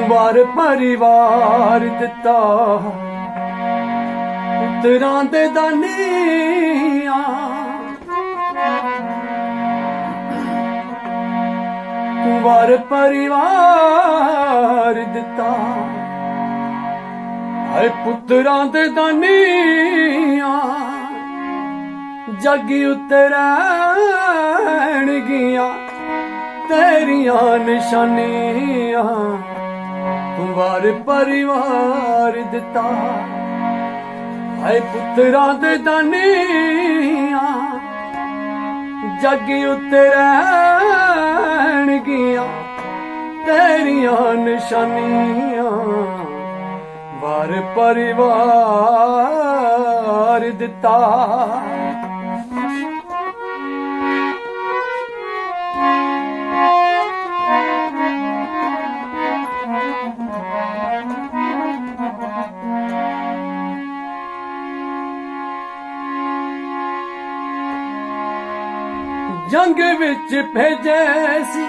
ਵਾਰ ਪਰਿਵਾਰ ਦਿੱਤਾ। ਪੁੱਤਰਾਂ ਦੇ ਦਾਨੀਆਂ। ਤੂੰ ਵਾਰ ਪਰਿਵਾਰ ਦਿੱਤਾ। ਹਾਏ ਪੁੱਤਰਾਂ ਦੇ ਦਾਨੀਆਂ, ਜੱਗ ਉੱਤੇ ਰਹਿਣਗੀਆਂ ਤੇਰੀਆਂ ਨਿਸ਼ਾਨੀਆਂ। ਵਾਰ ਪਰਿਵਾਰ ਦਿੱਤਾ। ਹਾਏ ਪੁੱਤਰਾਂ ਦੇ ਦਾਨੀਆਂ, ਜੱਗ ਉੱਤੇ ਰਹਿਣਗੀਆਂ ਤੇਰੀਆਂ ਨਿਸ਼ਾਨੀਆਂ। ਵਾਰ ਪਰਿਵਾਰ ਦਿੱਤਾ। ਜੰਗ ਵਿੱਚ ਭੇਜੇ ਸੀ।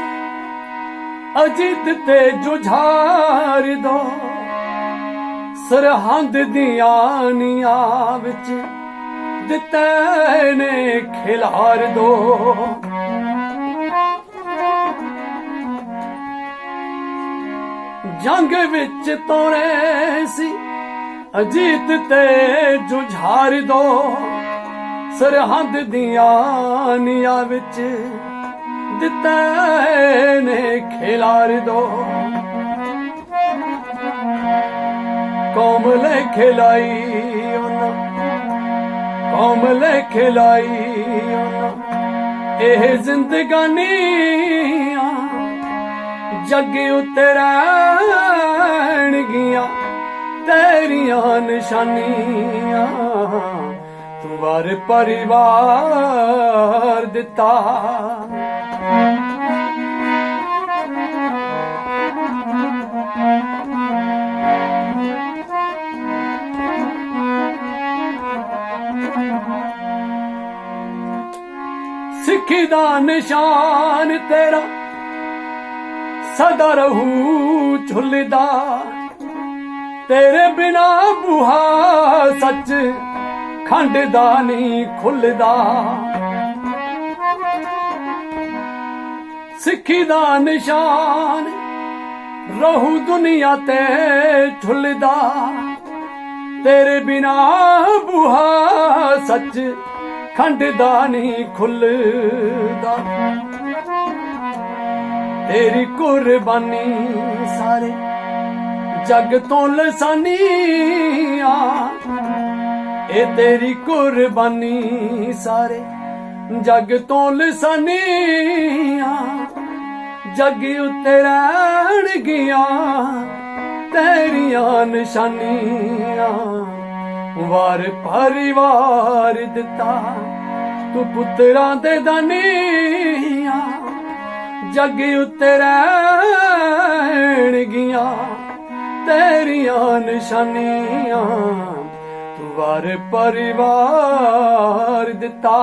ਅਜੀਤ ਤੇ ਜੁਝਾਰ ਦੋ। ਸਰਹੰਦ ਦੀਆਂ ਨੀਆਂ ਵਿੱਚ ਦਿੱਤੇ ਨੇ ਖਿਲਾਰ ਦੋ। ਜੰਗ ਵਿੱਚ ਤੋਰੇ ਸੀ। ਅਜੀਤ ਤੇ ਜੁਝਾਰ ਦੋ। ਸਰਹੰਦ ਦੀਆਂ ਨੀਆਂ ਵਿੱਚ ਦਿੱਤਾ ਨੇ ਖਿਲਾਰ ਦੋ। ਕੌਮ ਲੈ ਖਿਲਾਈ ਉਹਨਾਂ ਕੌਮ ਲੈ ਖਿਲਾਈ ਉਹਨਾਂ। ਇਹ ਜ਼ਿੰਦਗਾਨੀਆਂ ਜੱਗ ਉੱਤੇ ਰਹਿਣਗੀਆਂ, ਤੇਰੀਆਂ ਨਿਸ਼ਾਨੀਆਂ। ਤੂੰ ਵਾਰ ਪਰਿਵਾਰ ਦਿੱਤਾ। ਸਿੱਖੀ ਦਾ ਨਿਸ਼ਾਨ ਤੇਰਾ, ਸਦਾ ਰਹੂ ਝੁੱਲਦਾ। ਤੇਰੇ ਬਿਨਾ ਬੁਹਾ ਸੱਚ ਖੰਡ ਦਾ ਨਹੀਂ ਖੁੱਲਦਾ। ਸਿੱਖੀ ਦਾ ਨਿਸ਼ਾਨ ਰਹੂ ਦੁਨੀਆ ਤੇ ਝੁੱਲਦਾ। ਤੇਰੇ ਬਿਨਾ ਬੁਹਾ ਸੱਚ ਖੰਡ ਦਾ ਨਹੀਂ ਖੁੱਲਦਾ। ਤੇਰੀ ਕੁਰਬਾਨੀ ਸਾਰੇ ਜਗ ਤੋਂ ਲਸਾਨੀਆਂ ਇਹ ਤੇਰੀ ਕੁਰਬਾਨੀ ਸਾਰੇ ਜੱਗ ਤੋਂ ਲਸਾਨੀਆਂ, ਜਗ ਉੱਤੇ ਰਹਿਣਗੀਆਂ ਤੇਰੀਆਂ ਨਿਸ਼ਾਨੀਆਂ। ਵਾਰ ਪਰਿਵਾਰ ਦਿੱਤਾ ਤੂੰ ਪੁੱਤਰਾਂ ਦੇ ਦਾਨੀਆਂ, ਜੱਗ ਉੱਤੇ ਰਹਿਣਗੀਆਂ ਤੇਰੀਆਂ ਨਿਸ਼ਾਨੀਆਂ। ਵਾਰ ਪਰਿਵਾਰ ਦਿੱਤਾ।